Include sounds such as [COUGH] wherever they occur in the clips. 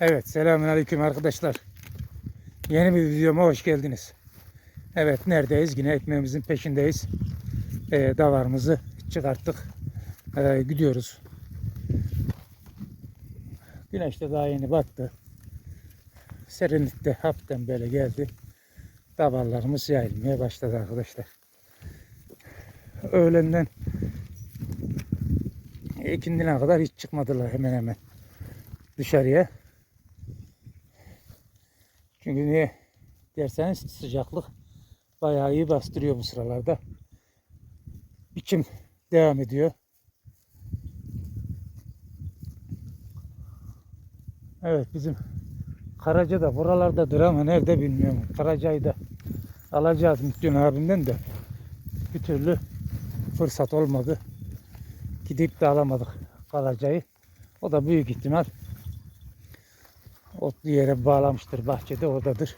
Evet selamünaleyküm arkadaşlar. Yeni bir videoma hoş geldiniz. Evet neredeyiz? Yine ekmeğimizin peşindeyiz. Ee, davarımızı çıkarttık. Ee, gidiyoruz. Güneş de daha yeni battı. Serinlikte hafiften böyle geldi. Davarlarımız yayılmaya başladı arkadaşlar. Öğlenden ikindine kadar hiç çıkmadılar hemen hemen dışarıya. Çünkü niye derseniz sıcaklık bayağı iyi bastırıyor bu sıralarda. Biçim devam ediyor. Evet bizim Karaca da buralardadır ama nerede bilmiyorum. Karaca'yı da alacağız Müslüm abimden de bir türlü fırsat olmadı. Gidip de alamadık Karaca'yı. O da büyük ihtimal otlu yere bağlamıştır bahçede oradadır.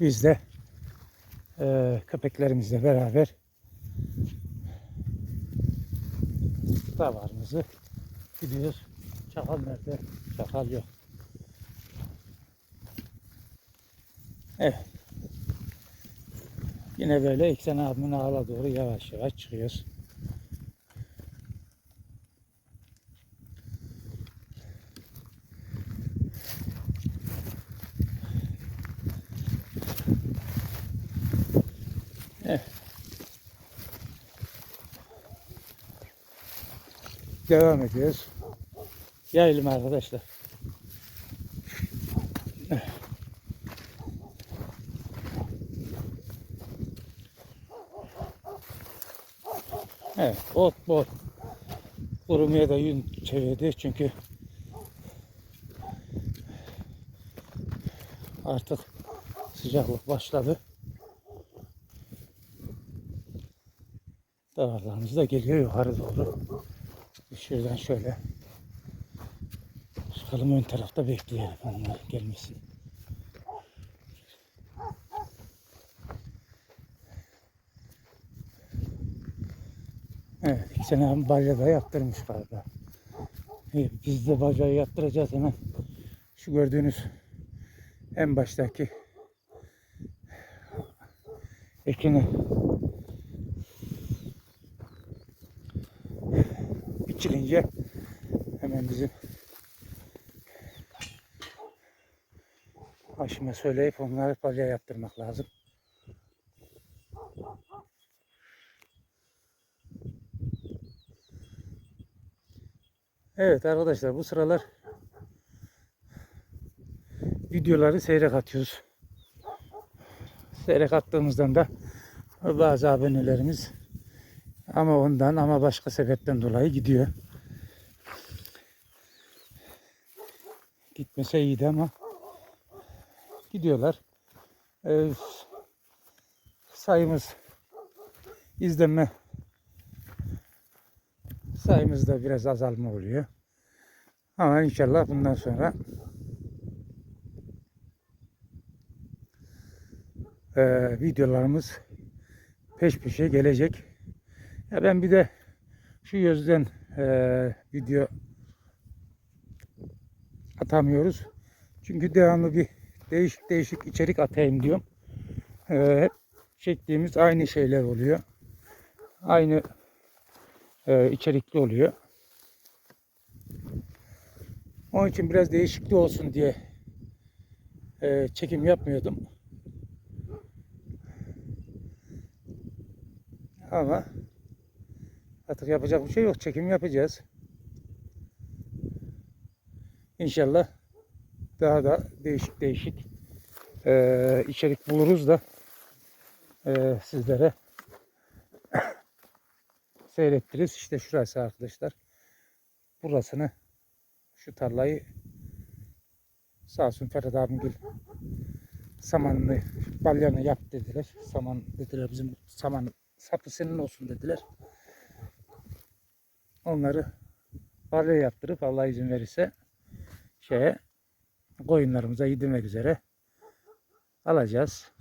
Biz de eee köpeklerimizle beraber davarımızı gidiyoruz. Çakal nerede? Çakal yok. Evet. Yine böyle İksen abimin ağla doğru yavaş yavaş çıkıyoruz. Devam ediyoruz. Yayılım arkadaşlar. Evet, ot bol. Kurumaya da yün çevirdi çünkü artık sıcaklık başladı. Dağlarımız da geliyor yukarı doğru. Şuradan şöyle çıkalım ön tarafta bekleyelim onlar gelmesin. Evet, iki sene balya da yaptırmış galiba. İyi, biz de bacağı yaptıracağız hemen. Şu gördüğünüz en baştaki ekini biçilince hemen bizim aşıma söyleyip onları balya yaptırmak lazım. Evet arkadaşlar bu sıralar videoları seyrek atıyoruz. Seyrek attığımızdan da bazı abonelerimiz ama ondan ama başka sebepten dolayı gidiyor. Gitmese iyiydi ama gidiyorlar. Ee, sayımız izlenme sayımızda biraz azalma oluyor. Ama inşallah bundan sonra eee, videolarımız peş peşe gelecek. Ya ben bir de şu yüzden eee, video atamıyoruz. Çünkü devamlı bir değişik değişik içerik atayım diyorum. Eee, hep çektiğimiz aynı şeyler oluyor. Aynı e, içerikli oluyor. Onun için biraz değişiklik olsun diye e, çekim yapmıyordum. Ama artık yapacak bir şey yok. Çekim yapacağız. İnşallah daha da değişik değişik e, içerik buluruz da e, sizlere [COUGHS] seyrettiririz. İşte şurası arkadaşlar. Burasını şu tarlayı sağ olsun Ferhat abim samanını balyanı yap dediler. Saman dediler bizim saman sapı senin olsun dediler. Onları balya yaptırıp Allah izin verirse şeye koyunlarımıza yedirmek üzere alacağız.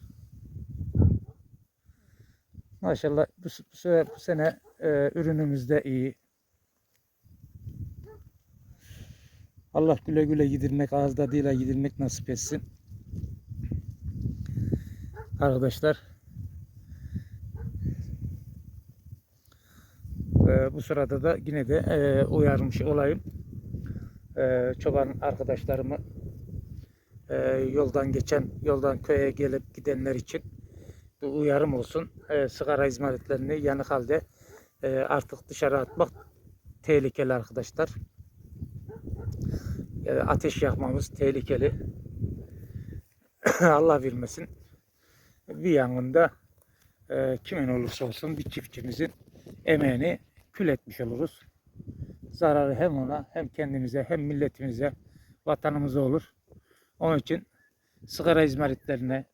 Maşallah bu, bu, bu sene e, ürünümüz de iyi. Allah güle güle gidirmek, ağız tadıyla gidirmek nasip etsin. Arkadaşlar Ee, bu sırada da yine de e, uyarmış olayım. Ee, çoban arkadaşlarımı e, yoldan geçen, yoldan köye gelip gidenler için bir uyarım olsun. E, sigara izmaritlerini yanık halde e, artık dışarı atmak tehlikeli arkadaşlar. E, ateş yakmamız tehlikeli. [COUGHS] Allah bilmesin. Bir yangında e, kimin olursa olsun bir çiftçimizin emeğini kül etmiş oluruz. Zararı hem ona hem kendimize hem milletimize vatanımıza olur. Onun için sigara izmaritlerine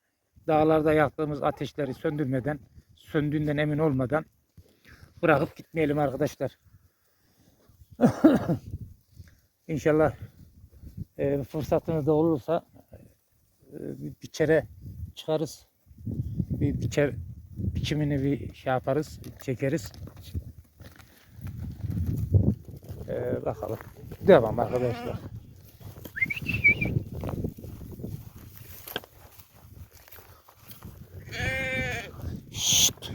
dağlarda yaktığımız ateşleri söndürmeden söndüğünden emin olmadan bırakıp gitmeyelim arkadaşlar. [COUGHS] İnşallah e, fırsatınız da olursa e, bir biçere çıkarız. Bir biçer biçimini bir şey yaparız, çekeriz. Ee, bakalım. Devam arkadaşlar. Şşt.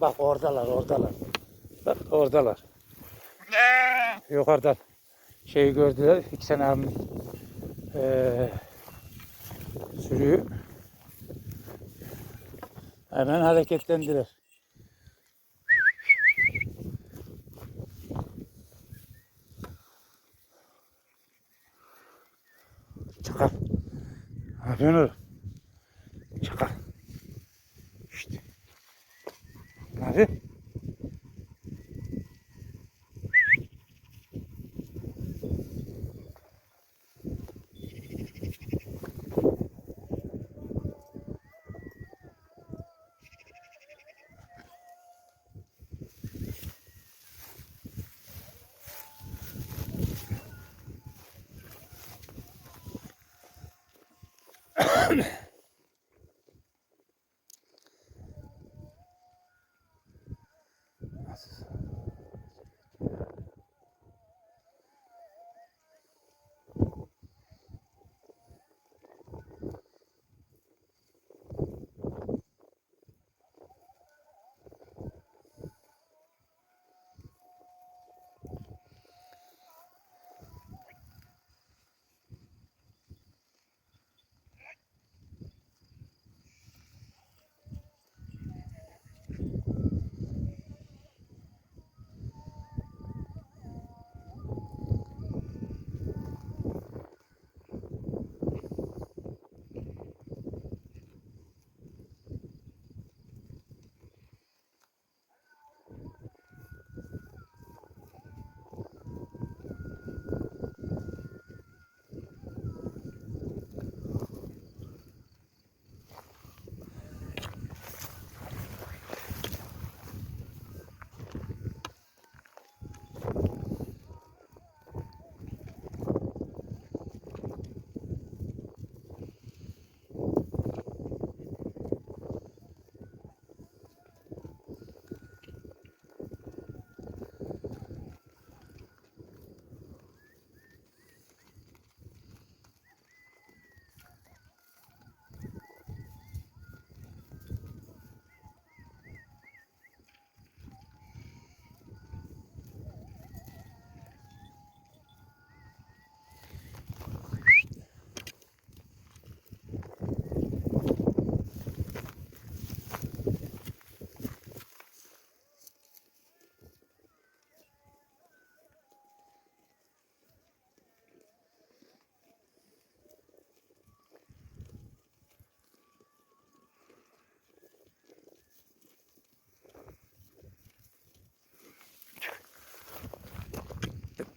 Bak oradalar, oradalar. Bak oradalar. Yukarıdan şeyi gördüler. İksen abinin eee sürüyü hemen hareketlendiler.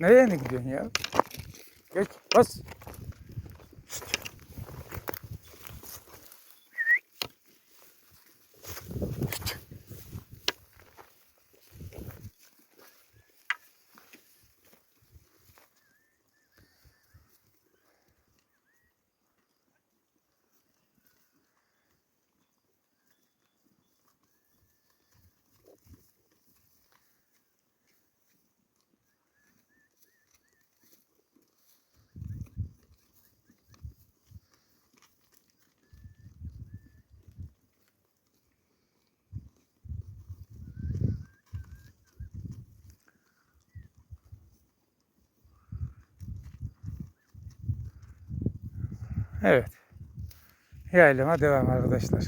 Nereye ne gidiyorsun ya? Geç bas. Evet. Yaylama devam arkadaşlar.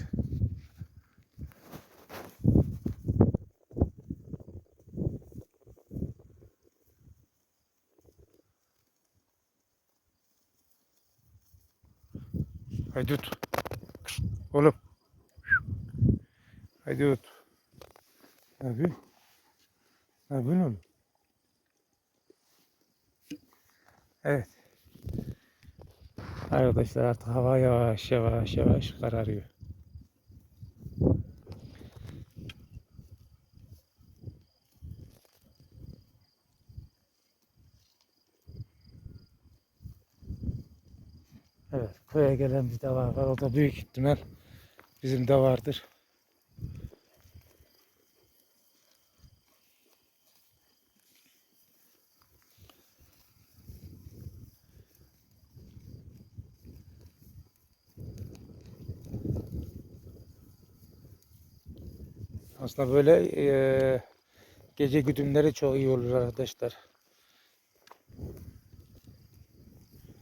Haydi tut. Oğlum. Haydi tut. Ne yapıyorsun? Ne yapıyorsun oğlum? Evet. Arkadaşlar artık hava yavaş yavaş yavaş kararıyor. Evet, köye gelen bir davar var. O da büyük ihtimal bizim de Aslında böyle eee, gece güdümleri çok iyi olur arkadaşlar.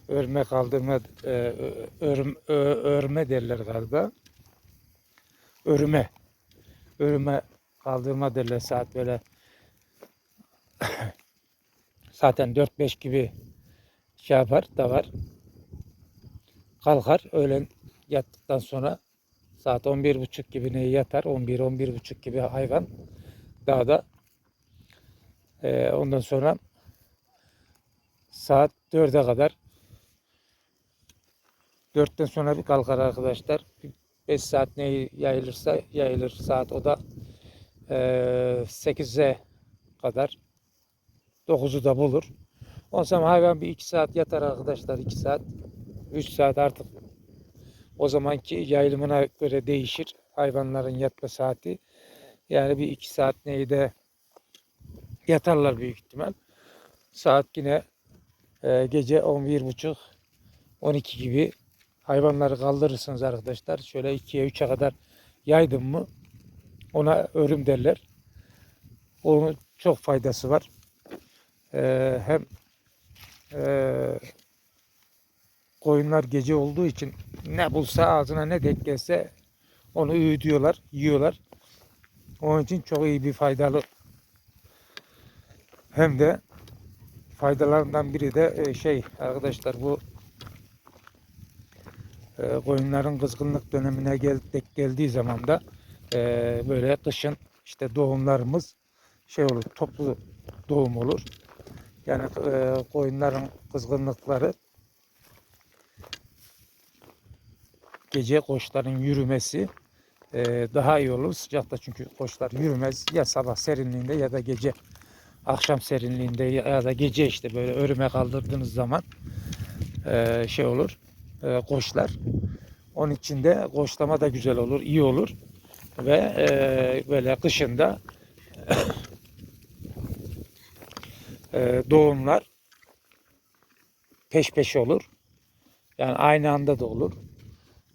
Örme kaldırma, eee, ö- örm, ö- örme derler galiba. Örme. Örme kaldırma derler saat böyle. [COUGHS] Zaten 4-5 gibi şey yapar da var. Kalkar öğlen yattıktan sonra Saat 11.30 gibi ne yatar? 11-11.30 gibi hayvan dağda. Ee, ondan sonra saat 4'e kadar 4'ten sonra bir kalkar arkadaşlar. 5 saat ne yayılırsa yayılır saat o da e, 8'e kadar 9'u da bulur. Ondan sonra hayvan bir 2 saat yatar arkadaşlar 2 saat 3 saat artık o zamanki yayılımına göre değişir hayvanların yatma saati. Yani bir iki saat neyde yatarlar büyük ihtimal. Saat yine e, gece 11.30 12 gibi hayvanları kaldırırsınız arkadaşlar. Şöyle 2'ye 3'e kadar yaydım mı ona örüm derler. Onun çok faydası var. E, hem e, koyunlar gece olduğu için ne bulsa ağzına ne denk gelse onu öğütüyorlar, yiyorlar. Onun için çok iyi bir faydalı. Hem de faydalarından biri de e, şey arkadaşlar bu e, koyunların kızgınlık dönemine gel, geldiği zaman da e, böyle kışın işte doğumlarımız şey olur toplu doğum olur. Yani koyunların kızgınlıkları gece koçların yürümesi e, daha iyi olur. Sıcakta çünkü koçlar yürümez. Ya sabah serinliğinde ya da gece akşam serinliğinde ya da gece işte böyle örüme kaldırdığınız zaman e, şey olur e, koçlar. Onun için de koçlama da güzel olur, iyi olur. Ve e, böyle kışında [COUGHS] e, doğumlar peş peşe olur. Yani aynı anda da olur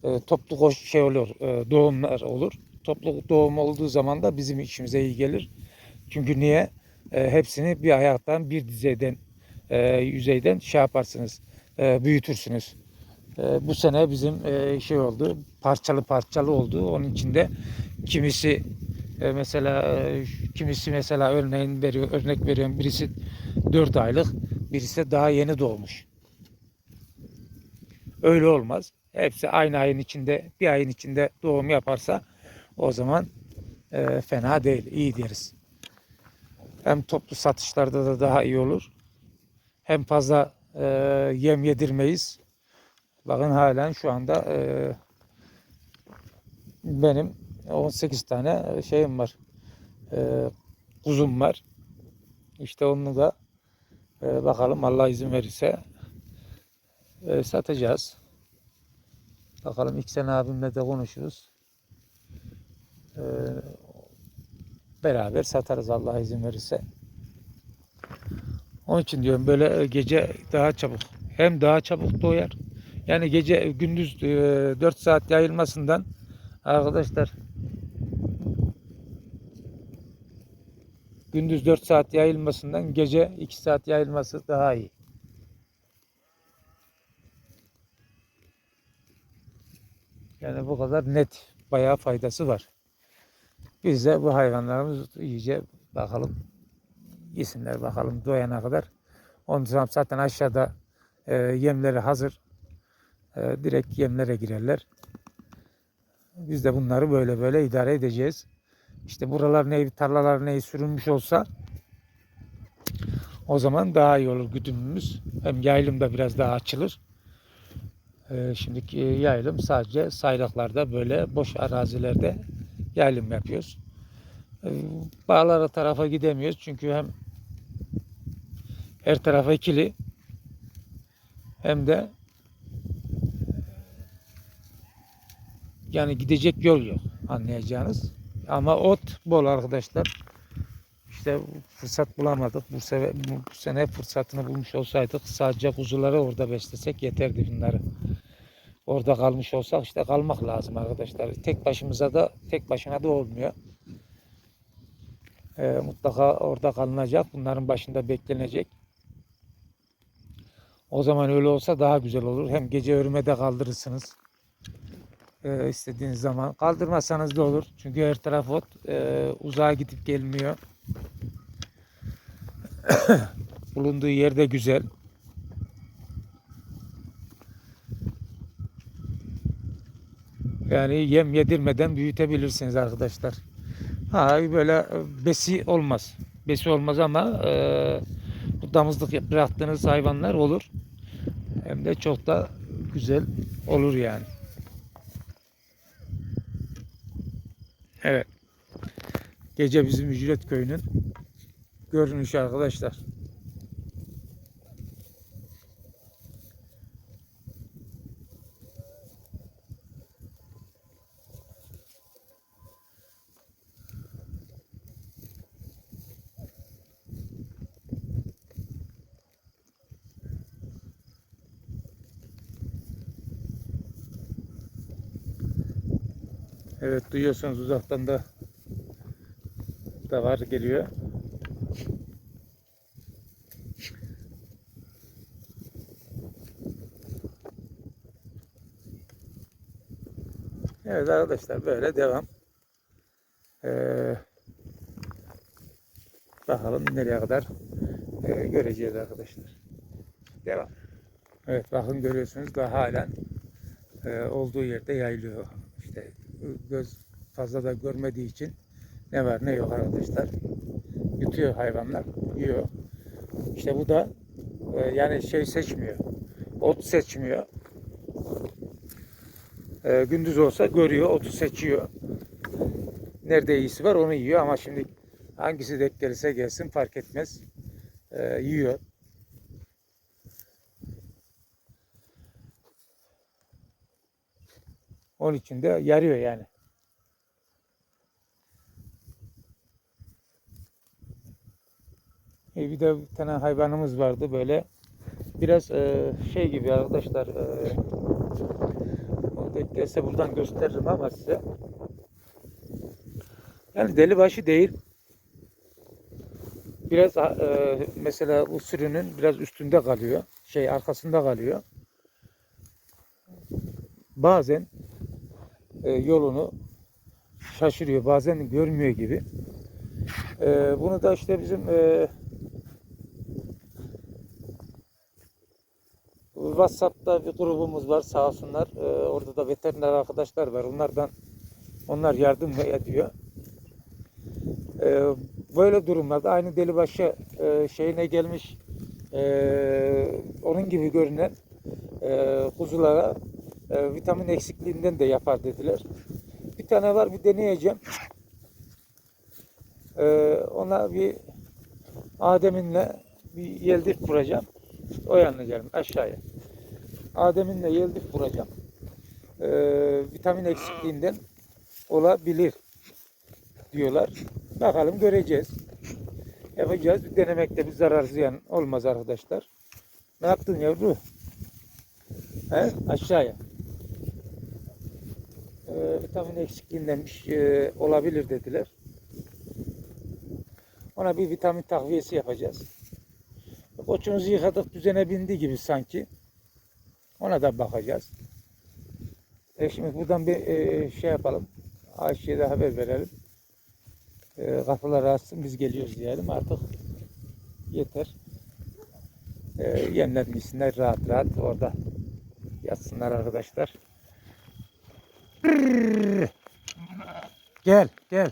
e, toplu koş şey olur, e, doğumlar olur. Toplu doğum olduğu zaman da bizim işimize iyi gelir. Çünkü niye? E, hepsini bir ayaktan, bir dizeyden, e, yüzeyden şey yaparsınız, büyütürsünüz. Bu sene bizim şey oldu, parçalı parçalı oldu. Onun içinde kimisi mesela kimisi mesela örneğin veriyor, örnek veriyorum birisi 4 aylık, birisi daha yeni doğmuş. Öyle olmaz hepsi aynı ayın içinde bir ayın içinde doğum yaparsa o zaman e, fena değil, iyi deriz. Hem toplu satışlarda da daha iyi olur. Hem fazla e, yem yedirmeyiz. Bakın halen şu anda e, benim 18 tane şeyim var. E, kuzum var. İşte onu da e, bakalım Allah izin verirse e, satacağız. Bakalım İksen abimle de konuşuruz. Ee, beraber satarız Allah izin verirse. Onun için diyorum böyle gece daha çabuk hem daha çabuk doyar. Yani gece gündüz e, 4 saat yayılmasından arkadaşlar gündüz 4 saat yayılmasından gece 2 saat yayılması daha iyi. Yani bu kadar net bayağı faydası var. Biz de bu hayvanlarımız iyice bakalım yesinler bakalım doyana kadar. Ondan sonra zaten aşağıda e, yemleri hazır. E, direkt yemlere girerler. Biz de bunları böyle böyle idare edeceğiz. İşte buralar ne tarlalar ne sürülmüş olsa o zaman daha iyi olur güdümümüz. Hem yaylım da biraz daha açılır. Ee, şimdiki yaylım sadece saylaklarda böyle boş arazilerde yaylım yapıyoruz. Ee, bağlara tarafa gidemiyoruz çünkü hem her tarafa ikili hem de yani gidecek yol yok anlayacağınız. Ama ot bol arkadaşlar. İşte fırsat bulamadık. Bu, sene, bu sene fırsatını bulmuş olsaydık sadece kuzuları orada beslesek yeterdi bunları. Orada kalmış olsak işte kalmak lazım arkadaşlar. Tek başımıza da tek başına da olmuyor. Ee, mutlaka orada kalınacak. Bunların başında beklenecek. O zaman öyle olsa daha güzel olur. Hem gece örmede kaldırırsınız. Ee, istediğiniz zaman. Kaldırmazsanız da olur. Çünkü her taraf ot. Ee, uzağa gidip gelmiyor. [COUGHS] Bulunduğu yerde güzel. Yani yem yedirmeden büyütebilirsiniz arkadaşlar. Ha böyle e, besi olmaz. Besi olmaz ama e, damızlık bıraktığınız hayvanlar olur. Hem de çok da güzel olur yani. Evet. Gece bizim Ücret Köyü'nün görünüşü arkadaşlar. Evet duyuyorsunuz uzaktan da da var geliyor. Evet arkadaşlar böyle devam. Ee, bakalım nereye kadar ee, göreceğiz arkadaşlar. Devam. Evet bakın görüyorsunuz da halen ee, olduğu yerde yayılıyor. İşte göz fazla da görmediği için ne var ne yok arkadaşlar. Yutuyor hayvanlar, yiyor. İşte bu da e, yani şey seçmiyor. Ot seçmiyor. E, gündüz olsa görüyor, otu seçiyor. Nerede iyisi var onu yiyor ama şimdi hangisi denk gelirse gelsin fark etmez. E, yiyor. Onun için de yarıyor yani. Bir de bir tane hayvanımız vardı böyle. Biraz e, şey gibi arkadaşlar. E, gelse buradan gösteririm ama size. Yani deli başı değil. Biraz e, mesela bu sürünün biraz üstünde kalıyor. Şey arkasında kalıyor. Bazen e, yolunu şaşırıyor. Bazen görmüyor gibi. E, bunu da işte bizim e, WhatsApp'ta bir grubumuz var sağ olsunlar. E, orada da veteriner arkadaşlar var. Onlardan onlar yardım ediyor. E, böyle durumlarda aynı delibaşı e, şeyine gelmiş e, onun gibi görünen e, kuzulara e, vitamin eksikliğinden de yapar dediler. Bir tane var bir deneyeceğim. E, ona bir Adem'inle bir yeldik kuracağım. O yanına gelin aşağıya. Adem'inle yeldik kuracağım. E, vitamin eksikliğinden olabilir diyorlar. Bakalım göreceğiz. Yapacağız. Bir denemekte bir zarar ziyan olmaz arkadaşlar. Ne yaptın yavru? He? Aşağıya. Ee, vitamin eksikliğindenmiş e, olabilir dediler. Ona bir vitamin takviyesi yapacağız. Koçumuzu yıkadık düzene bindi gibi sanki. Ona da bakacağız. E şimdi buradan bir e, şey yapalım. Ayşe'ye de haber verelim. E, kapıları açsın biz geliyoruz diyelim artık. Yeter. E, yemler yesinler rahat rahat orada yatsınlar arkadaşlar. Gel gel.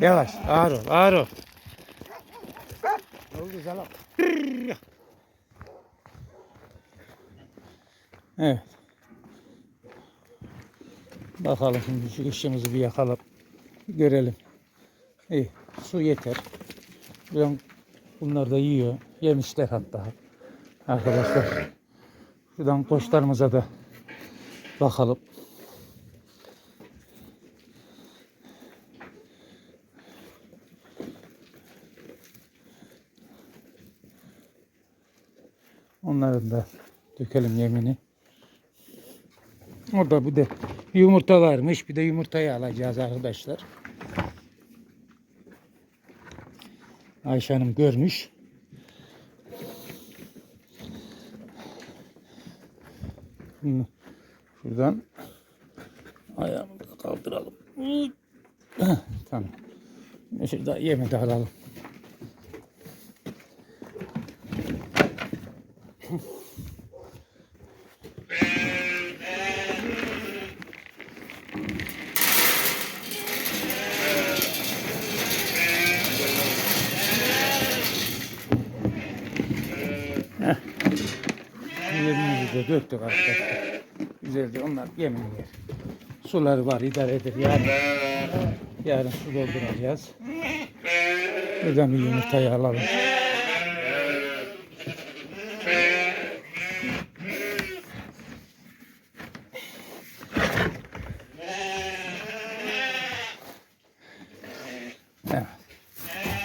Yavaş ağır ol ağır ol. Evet. Bakalım şimdi şu ışığımızı bir yakalım. Görelim. İyi. Su yeter. Bunlar da yiyor. Yemişler hatta. Arkadaşlar. Şuradan koçlarımıza da bakalım. Onların da dökelim yemini. Orada bir de yumurta varmış. Bir de yumurtayı alacağız arkadaşlar. Ayşe Hanım görmüş. Şimdi şuradan ayağımı da kaldıralım. Tamam. Şurada yemi de alalım. Yemimizi de döktük arkadaşlar. Güzelce onlar yemin yer. Suları var idare eder. Yarın, yarın su dolduracağız. Buradan bir yumurtayı alalım.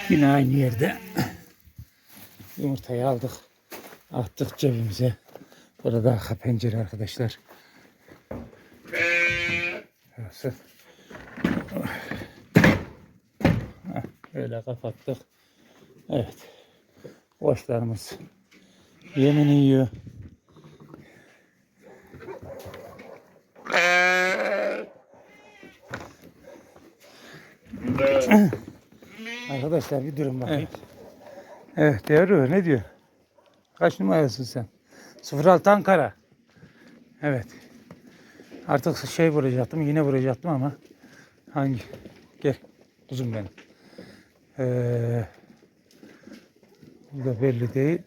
Yine aynı yerde yumurtayı aldık. Attık cebimize. Burada arka pencere arkadaşlar. Burası. Heh, Öyle kapattık. Evet. Boşlarımız yemini yiyor. Arkadaşlar bir durun bakayım. Evet, evet ne diyor? Kaç numarasın sen? 06 Ankara. Evet. Artık şey vuracaktım, yine vuracaktım ama hangi? Gel kuzum benim. Ee, bu da belli değil.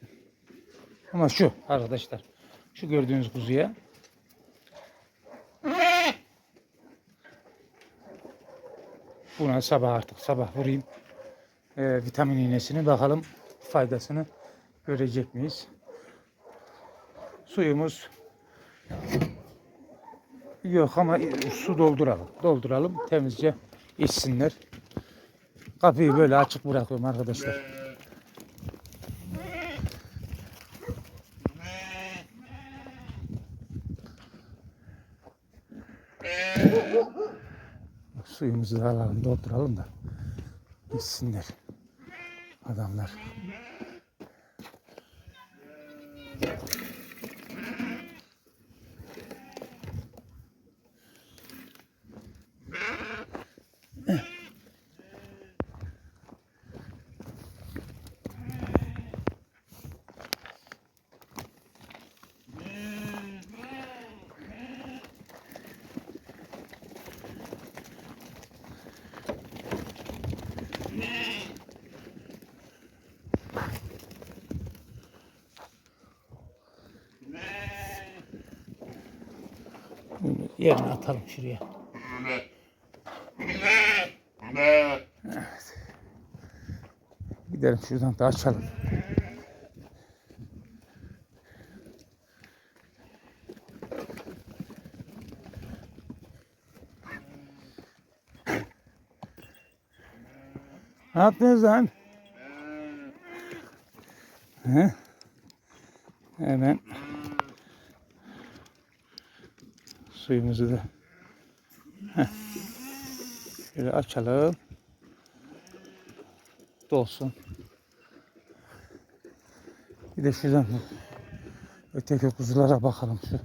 Ama şu arkadaşlar. Şu gördüğünüz kuzuya. Buna sabah artık sabah vurayım. Ee, vitamin iğnesini bakalım faydasını görecek miyiz? Suyumuz yok ama su dolduralım. Dolduralım temizce içsinler. Kapıyı böyle açık bırakıyorum arkadaşlar. Suyumuzu da alalım, dolduralım da içsinler adamlar. Yerine atalım şuraya. Evet. Gidelim şuradan da açalım. Ne yaptınız lan? He? Hemen suyumuzu da Heh. şöyle açalım. Dolsun. Bir de şuradan Öteki kuzulara bakalım şu.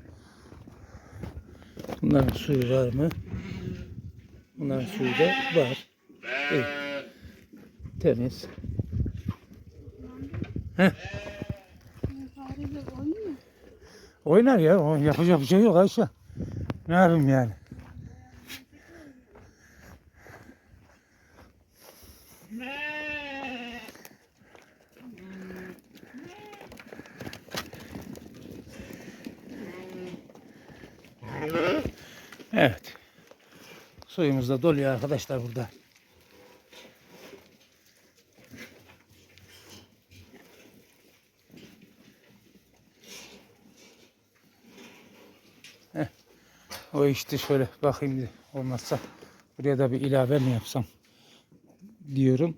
Bunların suyu var mı? Bunların suyu da var. İyi. Temiz. Oynuyor. Oynar ya. Yapacak bir şey yok Ayşe. Ne yapayım yani? Evet. Suyumuz da doluyor arkadaşlar burada. O işte şöyle bakayım bir olmazsa buraya da bir ilave mi yapsam diyorum.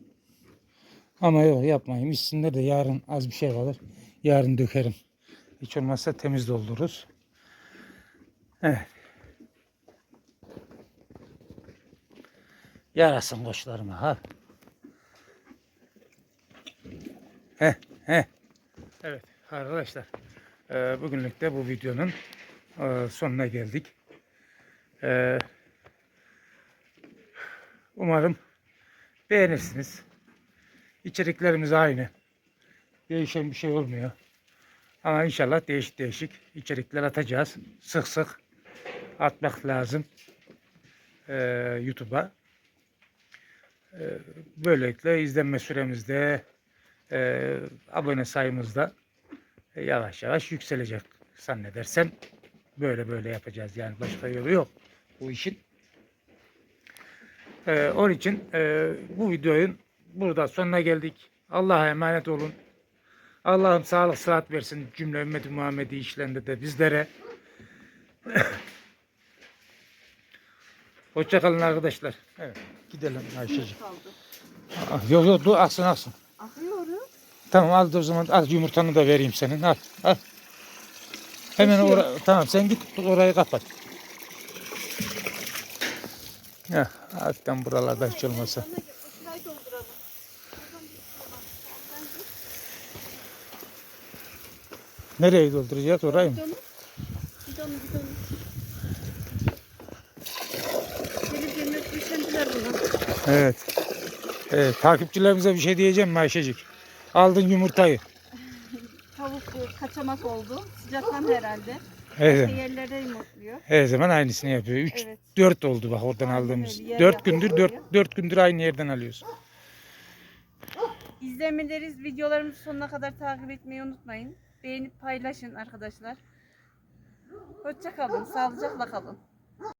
Ama yok yapmayayım. İçsinler de yarın az bir şey kalır. Yarın dökerim. Hiç olmazsa temiz doldururuz. Evet. Yarasın koçlarıma ha. Heh, heh. Evet arkadaşlar. eee, bugünlük de bu videonun eee, sonuna geldik. Eee, umarım beğenirsiniz. İçeriklerimiz aynı. Değişen bir şey olmuyor. Ama inşallah değişik değişik içerikler atacağız. Sık sık atmak lazım eee, YouTube'a. Eee, böylelikle izlenme süremizde eee, abone sayımızda e, yavaş yavaş yükselecek zannedersem. Böyle böyle yapacağız yani başka yolu yok bu işin. Ee, onun için e, bu videonun burada sonuna geldik. Allah'a emanet olun. Allah'ım sağlık sıhhat versin cümle ümmeti Muhammed'i işlerinde de bizlere. [COUGHS] Hoşçakalın arkadaşlar. Evet, gidelim Ayşe'ciğim. Kaldı. Yok yok dur aksın aksın. Akıyorum. Tamam al o zaman al yumurtanı da vereyim senin al al. Hemen Peki. ora tamam sen git orayı kapat. Ya hafiften buralarda hiç olmasa. Nereye dolduracağız orayı mı? Bidonu. Bidonu. Evet. Evet takipçilerimize bir şey diyeceğim mi Ayşecik? Aldın yumurtayı. Tavuk kaçamak oldu. Sıcaktan herhalde. Evet. Başka yerlere yumurtluyor. Her zaman aynısını yapıyor. 3 Evet. 4 oldu bak oradan Aynen aldığımız. öyle, yer 4 yapıyor, gündür 4 koyuyor. 4 gündür aynı yerden alıyoruz. İzlemeleriz. Videolarımızı sonuna kadar takip etmeyi unutmayın. Beğenip paylaşın arkadaşlar. Hoşça kalın. Sağlıcakla kalın.